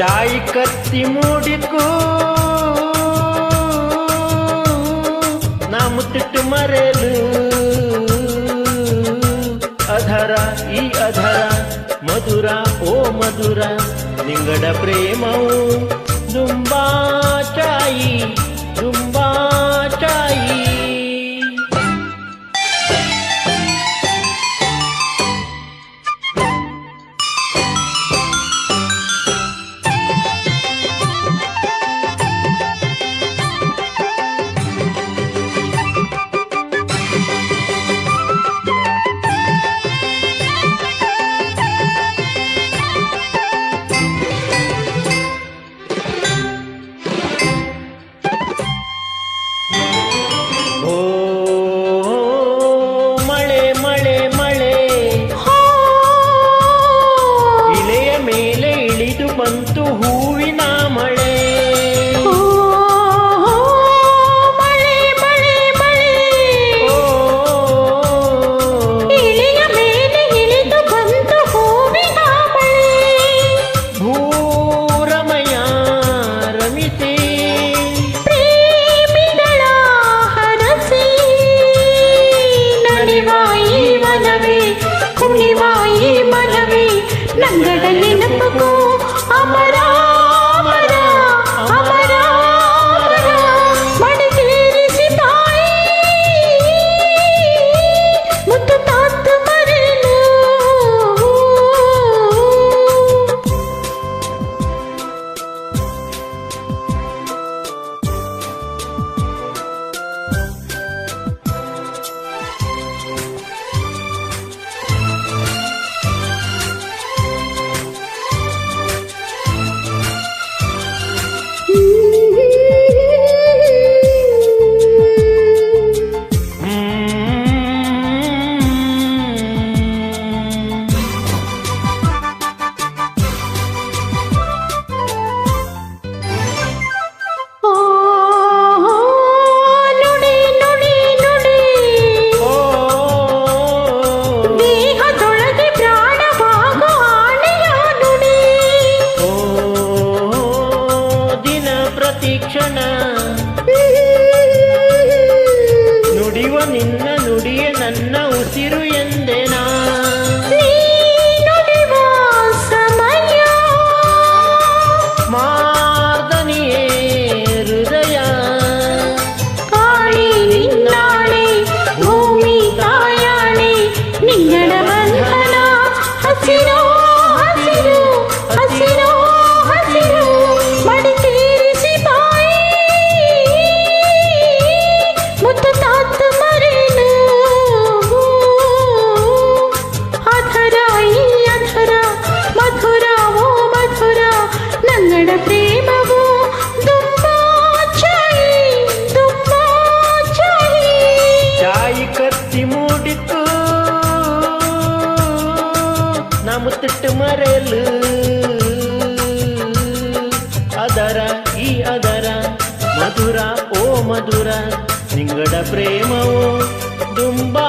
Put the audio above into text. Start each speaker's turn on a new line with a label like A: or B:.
A: ತಾಯಿ ಕತ್ತಿ ಮೂಡಿಕು. ನಮ್ಮ ತಿಟ್ಟು ಮರೆಯಲು ಅಧರ ಈ ಅಧರ ಮಧುರ ಓ ಮಧುರ ನಿಂಗಡ ಪ್ರೇಮವು. ಬಂತು
B: ಹೂವಿನ ಮಳೆ ನನಗೆ ನೆನಪುಗೂ Ram Ram ಅದರ ಈ ಅದರ ಮಧುರ ಓ ಮಧುರ ನಿಂಗಡ ಪ್ರೇಮವೋ ತುಂಬಾ